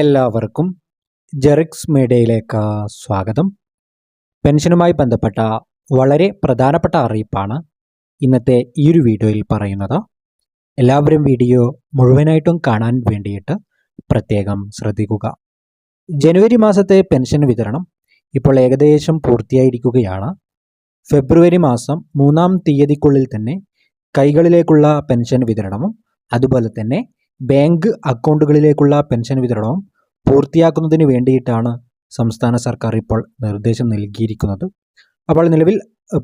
എല്ലാവർക്കും ജെറിക്സ് മീഡിയയിലേക്ക് സ്വാഗതം. പെൻഷനുമായി ബന്ധപ്പെട്ട വളരെ പ്രധാനപ്പെട്ട അറിയിപ്പാണ് ഇന്നത്തെ ഈ ഒരു വീഡിയോയിൽ പറയുന്നത്. എല്ലാവരും വീഡിയോ മുഴുവനായിട്ടും കാണാൻ വേണ്ടിയിട്ട് പ്രത്യേകം ശ്രദ്ധിക്കുക. ജനുവരി മാസത്തെ പെൻഷൻ വിതരണം ഇപ്പോൾ ഏകദേശം പൂർത്തിയായിരിക്കുകയാണ്. ഫെബ്രുവരി മാസം മൂന്നാം തീയതിക്കുള്ളിൽ തന്നെ കൈകളിലേക്കുള്ള പെൻഷൻ വിതരണവും അതുപോലെ തന്നെ ബാങ്ക് അക്കൗണ്ടുകളിലേക്കുള്ള പെൻഷൻ വിതരണം പൂർത്തിയാക്കുന്നതിന് വേണ്ടിയിട്ടാണ് സംസ്ഥാന സർക്കാർ ഇപ്പോൾ നിർദ്ദേശം നൽകിയിരിക്കുന്നത്. അപ്പോൾ നിലവിൽ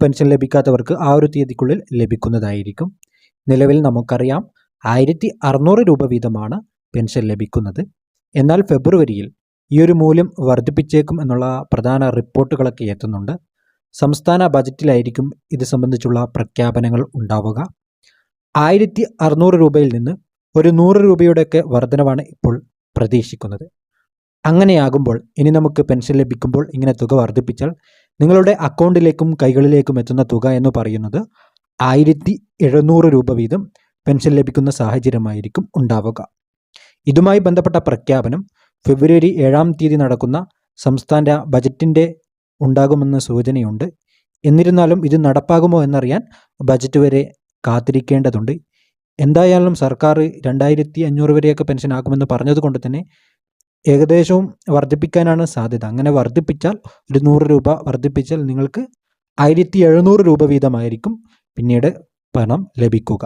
പെൻഷൻ ലഭിക്കാത്തവർക്ക് ആ ഒരു തീയതിക്കുള്ളിൽ ലഭിക്കുന്നതായിരിക്കും. നിലവിൽ നമുക്കറിയാം ആയിരത്തി അറുന്നൂറ് രൂപ വീതമാണ് പെൻഷൻ ലഭിക്കുന്നത്. എന്നാൽ ഫെബ്രുവരിയിൽ ഈ ഒരു മൂല്യം വർദ്ധിപ്പിച്ചേക്കും എന്നുള്ള പ്രധാന റിപ്പോർട്ടുകളൊക്കെ എത്തുന്നുണ്ട്. സംസ്ഥാന ബജറ്റിലായിരിക്കും ഇത് സംബന്ധിച്ചുള്ള പ്രഖ്യാപനങ്ങൾ ഉണ്ടാവുക. ആയിരത്തി അറുന്നൂറ് രൂപയിൽ നിന്ന് ഒരു നൂറ് രൂപയുടെയൊക്കെ വർധനവാണ് ഇപ്പോൾ പ്രതീക്ഷിക്കുന്നത്. അങ്ങനെയാകുമ്പോൾ ഇനി നമുക്ക് പെൻഷൻ ലഭിക്കുമ്പോൾ ഇങ്ങനെ തുക വർദ്ധിപ്പിച്ചാൽ നിങ്ങളുടെ അക്കൗണ്ടിലേക്കും കൈകളിലേക്കും എത്തുന്ന തുക എന്ന് പറയുന്നത് ആയിരത്തി എഴുന്നൂറ് രൂപ വീതം പെൻഷൻ ലഭിക്കുന്ന സാഹചര്യമായിരിക്കും ഉണ്ടാവുക. ഇതുമായി ബന്ധപ്പെട്ട പ്രഖ്യാപനം ഫെബ്രുവരി ഏഴാം തീയതി നടക്കുന്ന സംസ്ഥാന ബജറ്റിന്റെ ഉണ്ടാകുമെന്ന സൂചനയുണ്ട്. എന്നിരുന്നാലും ഇത് നടപ്പാകുമോ എന്നറിയാൻ ബജറ്റ് വരെ കാത്തിരിക്കേണ്ടതുണ്ട്. എന്തായാലും സർക്കാർ രണ്ടായിരത്തി അഞ്ഞൂറ് വരെയൊക്കെ പെൻഷൻ ആക്കുമെന്ന് പറഞ്ഞതുകൊണ്ട് തന്നെ ഏകദേശവും വർദ്ധിപ്പിക്കാനാണ് സാധ്യത. അങ്ങനെ വർദ്ധിപ്പിച്ചാൽ ഒരു നൂറ് രൂപ വർദ്ധിപ്പിച്ചാൽ നിങ്ങൾക്ക് ആയിരത്തി എഴുന്നൂറ് രൂപ വീതമായിരിക്കും പിന്നീട് പണം ലഭിക്കുക.